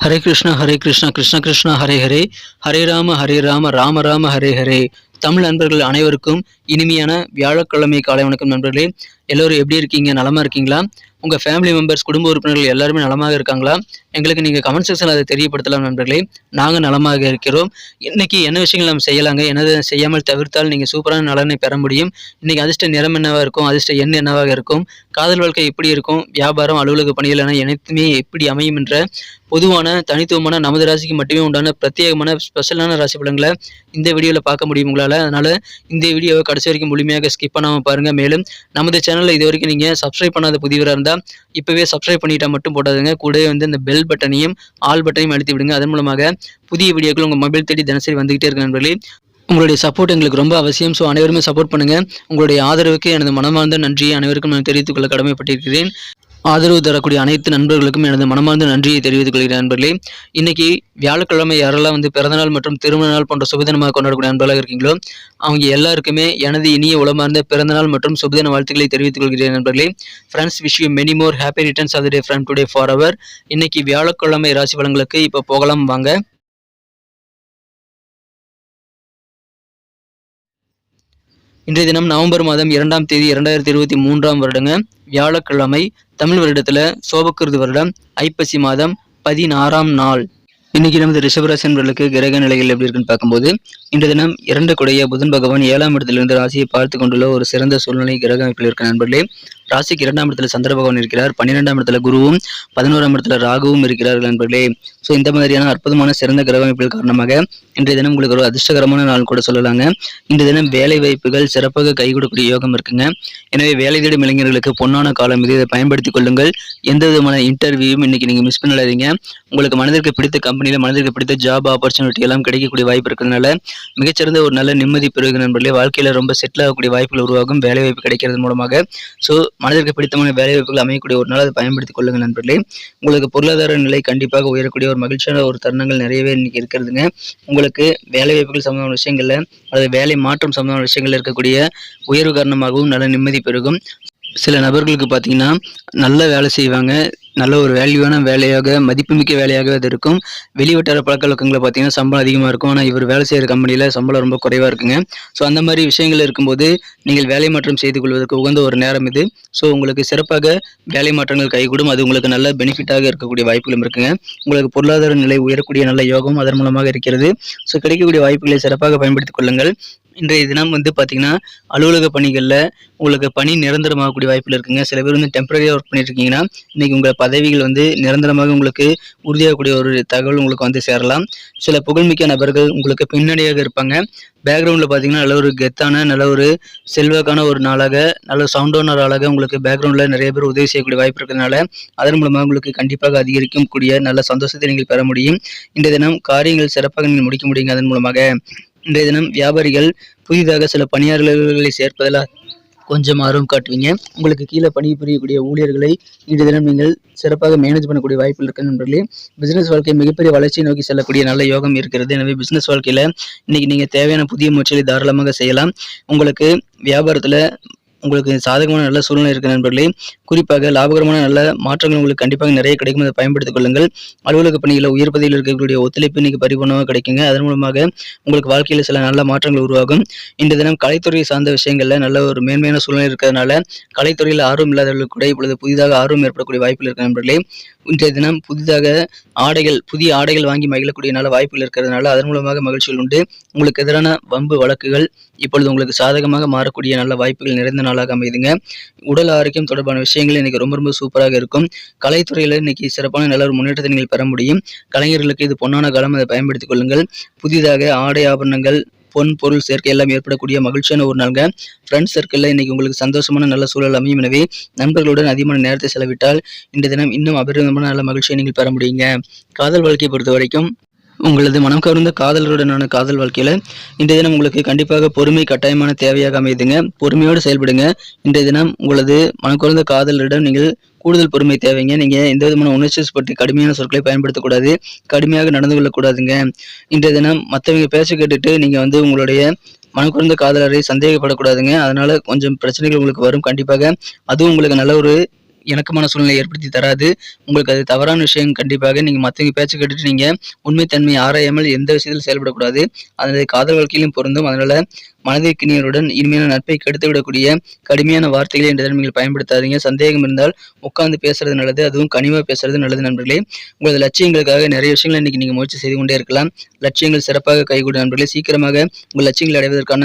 ஹரே கிருஷ்ணா ஹரே கிருஷ்ணா கிருஷ்ண கிருஷ்ணா ஹரே ஹரே. ஹரே ராம ஹரே ராம ராம ராம ஹரே ஹரே. தமிழ் நண்பர்கள் அனைவருக்கும் இனிமையான வியாழக்கிழமை காலை வணக்கம் நண்பர்களே. எல்லோரும் எப்படி இருக்கீங்க? நலமா இருக்கீங்களா? உங்கள் ஃபேமிலி மெம்பர்ஸ் குடும்ப உறுப்பினர்கள் எல்லாருமே நலமாக இருக்காங்களா? எங்களுக்கு நீங்கள் கமெண்ட் செக்ஷனில் அதை தெரியப்படுத்தலாம் நண்பர்களே. நாங்கள் நலமாக இருக்கிறோம். இன்னைக்கு என்ன விஷயங்கள் நம்ம செய்யலாங்க? என்னது செய்யாமல் தவிர்த்தால் நீங்கள் சூப்பரான நலனை பெற முடியும். இன்றைக்கி அதிர்ஷ்ட நிறம் என்னவாக இருக்கும்? அதிர்ஷ்ட எண் என்னவாக இருக்கும்? காதல் வாழ்க்கை எப்படி இருக்கும்? வியாபாரம் அலுவலக பணிகள் என அனைத்துமே எப்படி அமையும் என்ற பொதுவான தனித்துவமான நமது ராசிக்கு மட்டுமே உண்டான பிரத்யேகமான ஸ்பெஷலான ராசி பலன்களை இந்த வீடியோவில் பார்க்க முடியும் உங்களால். அதனால் இந்த வீடியோவை கடைசி வரைக்கும் முழுமையாக ஸ்கிப் பண்ணாமல் பாருங்கள் மேலும் நமது சேனலில் இது வரைக்கும் நீங்கள் சப்ஸ்கிரைப் பண்ணாத புதியவராக இருந்தால் இப்போவே சப்ஸ்கிரைப் பண்ணிட்டா மட்டும் போடாதுங்க. கூடவே வந்து இந்த பெல் பட்டனையும் ஆல் பட்டனையும் அழுத்தி விடுங்க. அதன் மூலமாக புதிய வீடியோக்கள் உங்கள் மொபைல் தேடி தினசரி வந்துகிட்டே இருக்க நண்பர்களே உங்களுடைய சப்போர்ட் எங்களுக்கு ரொம்ப அவசியம். ஸோ அனைவருமே சப்போர்ட் பண்ணுங்க. உங்களுடைய ஆதரவுக்கு எனது மனமார்ந்த நன்றியை அனைவருக்கும் நான் தெரிவித்துக் கொள்ள கடமைப்பட்டிருக்கிறேன். ஆதரவு தரக்கூடிய அனைத்து நண்பர்களுக்கும் எனது மனமார்ந்த நன்றியை தெரிவித்துக் கொள்கிறேன் நண்பர்களே. இன்னைக்கு வியாழக்கிழமை யாரெல்லாம் வந்து பிறந்தநாள் மற்றும் திருமண நாள் போன்ற சுபதினமாக கொண்டாடக்கூடிய நண்பர்களாக இருக்கீங்களோ அவங்க எல்லாருக்குமே எனது இனிய உளமார்ந்த பிறந்தநாள் மற்றும் சுபதின வாழ்த்துக்களை தெரிவித்துக் கொள்கிறேன் நண்பர்களே. Friends wish you many more happy returns of day from today for our இன்னைக்கு வியாழக்கிழமை ராசி பலன்களுக்கு இப்போ போகலாம் வாங்க. இன்றைய தினம் நவம்பர் மாதம் இரண்டாம் தேதி இரண்டாயிரத்தி இருபத்தி மூன்றாம் வருடங்க. வியாழக்கிழமை தமிழ் வருடத்துல சோபக்கிருது வருடம் ஐப்பசி மாதம் பதினாறாம் நாள். இன்னைக்கு நமது ரிஷபராசி கிரக நிலைகள் எப்படி இருக்குன்னு பார்க்கும்போது இன்று தினம் இரண்டு குடைய புதன் பகவான் ஏழாம் இடத்திலிருந்து ராசியை பார்த்து கொண்டுள்ள ஒரு சிறந்த சூழ்நிலை கிரக அமைப்பில் இருக்க நண்பர்களே. ராசிக்கு இரண்டாம் இடத்துல சந்திர பகவான் இருக்கிறார். பன்னிரெண்டாம் இடத்துல குருவும் பதினோராம் இடத்துல ராகுவும் இருக்கிறார்கள் நண்பர்களே. ஸோ இந்த மாதிரியான அற்புதமான சிறந்த கிரக அமைப்புகள் காரணமாக இன்றைய தினம் உங்களுக்கு ஒரு அதிர்ஷ்டகரமான நாள் கூட சொல்லலாங்க. இன்றைய தினம் வேலை வாய்ப்புகள் சிறப்பாக கை கொடுக்கக்கூடிய யோகம் இருக்குங்க. எனவே வேலை தேடும் இளைஞர்களுக்கு பொன்னான காலம் இது. இதை பயன்படுத்திக் கொள்ளுங்கள். எந்த விதமான இன்டர்வியூவும் இன்னைக்கு நீங்க மிஸ் பண்ணலாதீங்க உங்களுக்கு மனதிற்கு பிடித்த கம்பெனியில் மனதிற்கு பிடித்த ஜாப் ஆப்பர்ச்சுனிட்டி எல்லாம் கிடைக்கக்கூடிய வாய்ப்பு இருக்கிறதுனால மிகச்சிறந்த ஒரு நல்ல நிம்மதி பெறுகிற நண்பர்களே. வாழ்க்கையில ரொம்ப செட்டில் ஆகக்கூடிய வாய்ப்புகள் உருவாகும். வேலை வாய்ப்பு கிடைக்கிறது மூலமாக. ஸோ மனதிற்கு பிடித்தமான வேலைவாய்ப்புகள் அமையக்கூடிய ஒரு நாள் அதை பயன்படுத்திக் கொள்ளுங்கள் நண்பர்களே. உங்களுக்கு பொருளாதார நிலை கண்டிப்பாக உயரக்கூடிய ஒரு மகிழ்ச்சியான ஒரு தருணங்கள் நிறையவே இன்னைக்கு இருக்கிறதுங்க. உங்களுக்கு வேலைவாய்ப்புகள் சம்பந்தமான விஷயங்கள்ல அல்லது வேலை மாற்றம் சம்பந்தமான விஷயங்கள்ல இருக்கக்கூடிய உயர்வு காரணமாகவும் நல்ல நிம்மதி பெருகும். சில நபர்களுக்கு பார்த்தீங்கன்னா நல்ல வேலை செய்வாங்க. நல்ல ஒரு வேல்யூவான வேலையாக மதிப்புமிக்க வேலையாக அது இருக்கும். வெளிவட்டார பழக்கவழக்கங்களை பார்த்தீங்கன்னா சம்பளம் அதிகமாக இருக்கும். ஆனால் இவர் வேலை செய்கிற கம்பெனியில் சம்பளம் ரொம்ப குறைவாக இருக்குங்க. ஸோ அந்த மாதிரி விஷயங்கள் இருக்கும்போது நீங்கள் வேலை மாற்றம் செய்து கொள்வதற்கு உகந்த ஒரு நேரம் இது. ஸோ உங்களுக்கு சிறப்பாக வேலை மாற்றங்கள் கைகூடும். அது உங்களுக்கு நல்ல பெனிஃபிட்டாக இருக்கக்கூடிய வாய்ப்புகளும் இருக்குங்க. உங்களுக்கு பொருளாதார நிலை உயரக்கூடிய நல்ல யோகம் அதன் மூலமாக இருக்கிறது. ஸோ கிடைக்கக்கூடிய வாய்ப்புகளை சிறப்பாக பயன்படுத்திக் கொள்ளுங்கள். இன்றைய தினம் வந்து பார்த்தீங்கன்னா அலுவலக பணிகளில் உங்களுக்கு பணி நிரந்தரமாகக்கூடிய வாய்ப்பில் இருக்குங்க. சில பேர் வந்து டெம்பரரியாக ஒர்க் பண்ணிட்டு இருக்கீங்கன்னா உங்கள் பதவிகள் வந்து நிரந்தரமாக உங்களுக்கு உறுதியாகக்கூடிய ஒரு தகவல் உங்களுக்கு வந்து சேரலாம். சில புகழ்மிக்க நபர்கள் உங்களுக்கு பின்னணியாக இருப்பாங்க. பேக்ரவுண்டில் பார்த்தீங்கன்னா நல்ல ஒரு கெத்தான நல்ல ஒரு செல்வாக்கான ஒரு நாளாக நல்ல சவுண்டான ஒரு ஆளாக உங்களுக்கு பேக்ரவுண்டில் நிறைய பேர் உதவி செய்யக்கூடிய வாய்ப்பு இருக்கிறதுனால அதன் மூலமாக உங்களுக்கு கண்டிப்பாக அதிகரிக்கும் கூடிய நல்ல சந்தோஷத்தை நீங்கள் பெற முடியும். இன்றைய தினம் காரியங்கள் சிறப்பாக நீங்கள் முடிக்க முடியுங்க. அதன் மூலமாக இன்றைய தினம் வியாபாரிகள் புதிதாக சில பணியாளர்களை சேர்ப்பதில் கொஞ்சம் ஆர்வம் காட்டுவீங்க. உங்களுக்கு கீழே பணிபுரியக்கூடிய ஊழியர்களை இன்றைய தினம் நீங்கள் சிறப்பாக மேனேஜ் பண்ணக்கூடிய வாய்ப்பு இருக்கு நண்பர்களே. பிசினஸ் வாழ்க்கை மிகப்பெரிய வளர்ச்சியை நோக்கி செல்லக்கூடிய நல்ல யோகம் இருக்கிறது. எனவே பிசினஸ் வாழ்க்கையில் இன்னைக்கு நீங்கள் தேவையான புதிய முயற்சிகளை தாராளமாக செய்யலாம். உங்களுக்கு வியாபாரத்தில் உங்களுக்கு சாதகமான நல்ல சூழ்நிலை இருக்கிற நண்பர்களே குறிப்பாக லாபகரமான நல்ல மாற்றங்கள் உங்களுக்கு கண்டிப்பாக நிறைய கிடைக்கும். அதை பயன்படுத்திக் கொள்ளுங்கள். அலுவலக பணிகளில் உயர் பதவியில் இருக்கக்கூடிய ஒத்துழைப்பு இன்னைக்கு பரிபூர்ணமாக கிடைக்குங்க. அதன் மூலமாக உங்களுக்கு வாழ்க்கையில் சில நல்ல மாற்றங்கள் உருவாகும். இந்த தினம் கலைத்துறை சார்ந்த விஷயங்களில் நல்ல ஒரு மேன்மையான சூழ்நிலை இருக்கிறதுனால கலைத்துறையில் ஆர்வம் இல்லாதவர்களுக்கு கூட இப்பொழுது புதிதாக ஆர்வம் ஏற்படக்கூடிய வாய்ப்பில் இருக்கு நண்பர்களே இன்றைய தினம் புதிதாக ஆடைகள் புதிய ஆடைகள் வாங்கி மகிழக்கூடிய நல்ல வாய்ப்புகள் இருக்கிறதுனால அதன் மூலமாக மகிழ்ச்சிகள் உண்டு. உங்களுக்கு எதிரான வம்பு வழக்குகள் இப்பொழுது உங்களுக்கு சாதகமாக மாறக்கூடிய நல்ல வாய்ப்புகள் நிறைந்த நாளாக அமைதுங்க உடல் ஆரோக்கியம் தொடர்பான விஷயங்கள் இன்னைக்கு ரொம்ப ரொம்ப சூப்பராக இருக்கும். கலைத்துறையில் இன்னைக்கு சிறப்பான நல்ல ஒரு முன்னேற்றத்தை நீங்கள் பெற முடியும். கலைஞர்களுக்கு இது பொன்னான காலம் அதை பயன்படுத்திக் கொள்ளுங்கள். புதிதாக ஆடை ஆபரணங்கள் பொன் பொருள் சேர்க்கை எல்லாம் ஏற்படக்கூடிய மகிழ்ச்சியான ஒரு நாளுங்க. ஃப்ரெண்ட்ஸ் சர்க்கிளில் இன்னைக்கு உங்களுக்கு சந்தோஷமான நல்ல சூழல் அமையும். எனவே நண்பர்களுடன் அதிகமான நேரத்தை செலவிட்டால் இந்த தினம் இன்னும் அபரிதமான நல்ல மகிழ்ச்சியை நீங்கள் பெற முடியுங்க. காதல் வாழ்க்கையை பொறுத்த வரைக்கும் உங்களது மனம் கவர்ந்த காதலருடனான காதல் வாழ்க்கையில் இன்றைய தினம் உங்களுக்கு கண்டிப்பாக பொறுமை கட்டாயமான தேவையாக அமையுதுங்க. பொறுமையோடு செயல்படுங்க. இன்றைய தினம் உங்களது மனம் கவர்ந்த காதலரிடம் நீங்கள் கூடுதல் பொறுமை தேவைங்க. நீங்கள் எந்த விதமான உணர்ச்சி பற்றி கடுமையான சொற்களை பயன்படுத்தக்கூடாது. கடுமையாக நடந்து கொள்ளக்கூடாதுங்க. இன்றைய தினம் மற்றவங்க பேச கேட்டுட்டு நீங்கள் வந்து உங்களுடைய மனக்குறந்த காதலரை சந்தேகப்படக்கூடாதுங்க. அதனால கொஞ்சம் பிரச்சனைகள் உங்களுக்கு வரும். கண்டிப்பாக அதுவும் உங்களுக்கு நல்ல ஒரு இணக்கமான சூழ்நிலை ஏற்படுத்தி தராது. உங்களுக்கு அது தவறான விஷயம். கண்டிப்பாக நீங்கள் மற்றவங்க பேச்சு கேட்டுட்டு நீங்கள் உண்மைத்தன்மை ஆராயாமல் எந்த விஷயத்தில் செயல்படக்கூடாது. அது காதல் வாழ்க்கையிலும் பொருந்தும். அதனால மனதிற்கினியருடன் இனிமையான நட்பை கெடுத்து விடக்கூடிய கடுமையான வார்த்தைகளை என்ற நீங்கள் பயன்படுத்தாதீங்க. சந்தேகம் இருந்தால் உட்கார்ந்து பேசுறது நல்லது அதுவும் கனிவாக பேசுறது நல்லது நண்பர்களே. உங்களது லட்சியங்களுக்காக நிறைய விஷயங்களை இன்னைக்கு நீங்கள் முயற்சி செய்து கொண்டே இருக்கலாம். லட்சியங்கள் சிறப்பாக கைகூடும் நண்பர்களே. சீக்கிரமாக உங்கள் லட்சியங்களை அடைவதற்கான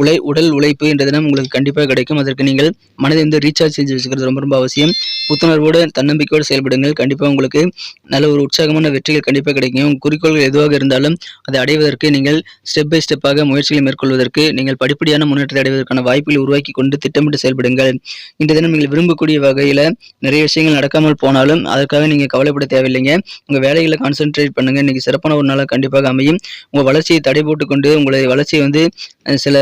உழை உடல் உழைப்பு என்ற தினம் உங்களுக்கு கண்டிப்பாக கிடைக்கும். அதற்கு நீங்கள் மனதை வந்து ரீசார்ஜ் செஞ்சு வச்சுக்கிறது ரொம்ப ரொம்ப அவசியம். புத்துணர்வோடு தன்னம்பிக்கையோடு செயல்படுங்கள். கண்டிப்பாக உங்களுக்கு நல்ல ஒரு உற்சாகமான வெற்றிகள் கண்டிப்பாக கிடைக்கும். குறிக்கோள்கள் எதுவாக இருந்தாலும் அதை அடைவதற்கு நீங்கள் ஸ்டெப் பை ஸ்டெப்பாக முயற்சிகளை மேற்கொள்வதற்கு நீங்கள் படிப்படியான முன்னேற்றத்தை அடைவதற்கான வாய்ப்புகளை உருவாக்கி கொண்டு திட்டமிட்டு செயல்படுங்கள். இந்த தினம் நீங்கள் விரும்பக்கூடிய வகையில் நிறைய விஷயங்கள் நடக்காமல் போனாலும் அதற்காக நீங்கள் கவலைப்பட தேவையில்லைங்க. உங்கள் வேலைகளை கான்சென்ட்ரேட் பண்ணுங்கள் இன்றைக்கி சிறப்பான ஒரு நாளாக கண்டிப்பாக அமையும். உங்கள் வளர்ச்சியை தடை போட்டுக்கொண்டு உங்களுடைய வளர்ச்சியை வந்து சில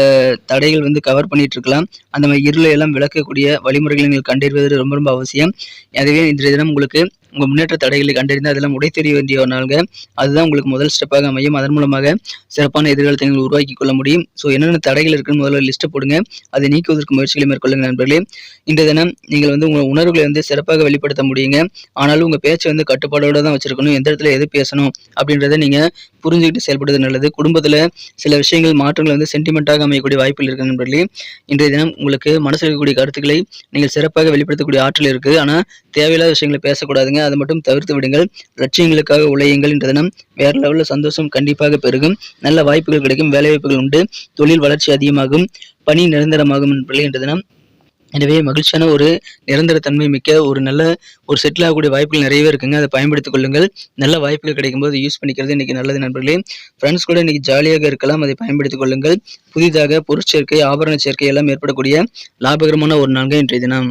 தடைகள் வந்து கவர் பண்ணிட்டு இருக்கலாம். அந்த மாதிரி இருளை எல்லாம் விளக்கக்கூடிய வழிமுறைகளை நீங்கள் கண்டறிவது ரொம்ப ரொம்ப அவசியம். அதுவே இன்றைய தினம் உங்களுக்கு உங்கள் முன்னேற்ற தடைகளை கண்டறிந்து அதெல்லாம் உடை தெரிய வேண்டிய நாள்க அதுதான் உங்களுக்கு முதல் ஸ்டெப்பாக அமையும். அதன் மூலமாக சிறப்பான எதிர்காலத்தை நீங்கள் உருவாக்கி கொள்ள முடியும். ஸோ என்னென்ன தடைகள் இருக்குன்னு முதல்ல லிஸ்ட்டை போடுங்க. அதை நீக்குவதற்கு முயற்சிகளை மேற்கொள்ளுங்க நண்பர்களே. இந்த தினம் நீங்கள் வந்து உங்கள் உணர்வுகளை வந்து சிறப்பாக வெளிப்படுத்த முடியுங்க. ஆனாலும் உங்கள் பேச்சை வந்து கட்டுப்பாடோடு தான் வச்சிருக்கணும். எந்த இடத்துல எது பேசணும் அப்படின்றத நீங்கள் புரிஞ்சுக்கிட்டு செயல்படுவது நல்லது. குடும்பத்தில் சில விஷயங்கள் மாற்றங்கள் வந்து சென்டிமெண்ட்டாக அமையக்கூடிய வாய்ப்புகள் இருக்கு நண்பர்களே. இன்றைய தினம் உங்களுக்கு மனசில் இருக்கக்கூடிய கருத்துக்களை நீங்கள் சிறப்பாக வெளிப்படுத்தக்கூடிய ஆற்றல் இருக்குது ஆனால் தேவையில்லாத விஷயங்களை பேசக்கூடாதுங்க. அதை மட்டும் தவிர்த்து விடுங்கள். லட்சியங்களுக்காக உழையுங்கள் என்ற தினம் வேறு லெவலில் சந்தோஷம் கண்டிப்பாக பெருகும். நல்ல வாய்ப்புகள் கிடைக்கும். வேலை வாய்ப்புகள் உண்டு. தொழில் வளர்ச்சி அதிகமாகும். பணி நிரந்தரமாகும் நண்பர்களே. என்ற தினம் எனவே மகிழ்ச்சியான ஒரு நிரந்தரத்தன்மை மிக்க ஒரு நல்ல ஒரு செட்டில் ஆகக்கூடிய வாய்ப்புகள் நிறையவே இருக்குங்க. அதை பயன்படுத்திக் கொள்ளுங்கள். நல்ல வாய்ப்புகள் கிடைக்கும்போது யூஸ் பண்ணிக்கிறது இன்றைக்கி நல்லது நண்பர்களே. ஃப்ரெண்ட்ஸ் கூட இன்றைக்கி ஜாலியாக இருக்கலாம். அதை பயன்படுத்திக் கொள்ளுங்கள். புதிதாக பொருட்சேர்க்கை ஆபரண சேர்க்கை எல்லாம் ஏற்படக்கூடிய லாபகரமான ஒரு நாள்கள் இன்றைய தினம்.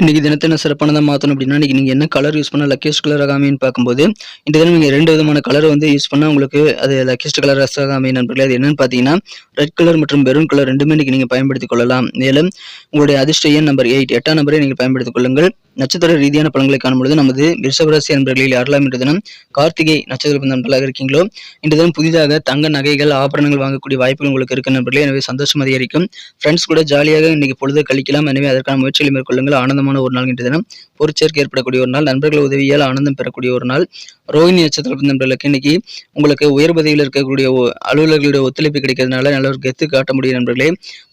இன்றைக்கி தினத்தை என்ன சிறப்பானதாக மாற்றணும் அப்படின்னா இன்றைக்கி நீங்கள் என்ன கலர் யூஸ் பண்ணால் லக்கியஸ்ட் கலர் அமைன்னு பார்க்கும்போது இந்த தினம் நீங்கள் ரெண்டு விதமான கலர் வந்து யூஸ் பண்ணால் உங்களுக்கு அது லக்கியஸ்ட் கலர் அமையும் நண்பர்களே அது என்னென்னு பார்த்தீங்கன்னா ரெட் கலர் மற்றும் மெரூன் கலர் ரெண்டுமே இன்றைக்கி நீங்கள் பயன்படுத்திக் கொள்ளலாம். மேலும் உங்களுடைய அதிர்ஷ்ட எண் நம்பர் எயிட் எட்டாம் நம்பரை நீங்கள் பயன்படுத்திக் கொள்ளுங்கள். நட்சத்திர ரீதியான பலன்களை காணும்பொழுது நமது ரிஷபராசி அன்பர்களில் யாரெல்லாம் இன்று தினம் கார்த்திகை நட்சத்திர நண்பர்களாக இருக்கீங்களோ இன்று தினம் புதிதாக தங்க நகைகள் ஆபரணங்கள் வாங்கக்கூடிய வாய்ப்புகள் உங்களுக்கு இருக்கு நண்பர்களே. எனவே சந்தோஷம் அதிகரிக்கும். ஃப்ரெண்ட்ஸ் கூட ஜாலியாக இன்னைக்கு பொழுது கழிக்கலாம். எனவே அதற்கான முயற்சிகளை மேற்கொள்ளுங்கள். ஆனந்தமான ஒரு நாள் இன்று தினம். பொருட்சேர்க்கை ஏற்படக்கூடிய ஒரு நாள். நண்பர்கள் உதவியால் ஆனந்தம் பெறக்கூடிய ஒரு நாள். ரோஹிணி நட்சத்திர நண்பர்களுக்கு இன்னைக்கு உங்களுக்கு உயர் பதவியில் இருக்கக்கூடிய அலுவலர்களுடைய ஒத்துழைப்பு கிடைக்கிறதுனால நல்ல ஒரு கெத்து காட்ட முடியும் நண்பர்களே.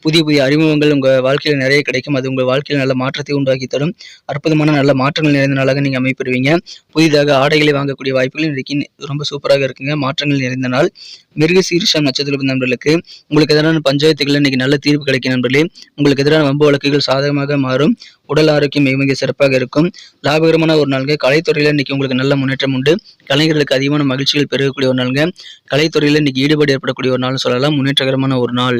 புதிய புதிய அறிமுகங்கள் உங்கள் வாழ்க்கையில் நிறைய கிடைக்கும். அது உங்கள் வாழ்க்கையில் நல்ல மாற்றத்தை உண்டாக்கி தரும். அற்புதமான நல்ல மாற்றங்கள் நிறைந்த நாளாக நீங்கள் அமைப்பெறுவீங்க புதிதாக ஆடைகளை வாங்கக்கூடிய வாய்ப்புகள் இன்றைக்கு ரொம்ப சூப்பராக இருக்குங்க. மாற்றங்கள் நிறைந்த நாள். மிருக சீரிஷம் நட்சத்திர நண்பர்களுக்கு உங்களுக்கு எதிரான பஞ்சாயத்துகள் இன்னைக்கு நல்ல தீர்ப்பு கிடைக்கும் நண்பர்களே. உங்களுக்கு எதிரான வம்பு வழக்குகள் சாதகமாக மாறும். உடல் ஆரோக்கியம் மிக மிக சிறப்பாக இருக்கும். லாபகரமான ஒரு நாள்கள் கலைத்துறையில் இன்னைக்கு உங்களுக்கு நல்ல முன்னேற்றம் உண்டு. கலைஞர்களுக்கு அதிகமான மகிழ்ச்சிகள் பெருகக்கூடிய ஒரு நாள்கள் கலைத்துறையில் இன்னைக்கு ஈடுபாடு ஏற்படக்கூடிய ஒரு நாள் சொல்லலாம். முன்னேற்றகரமான ஒரு நாள்.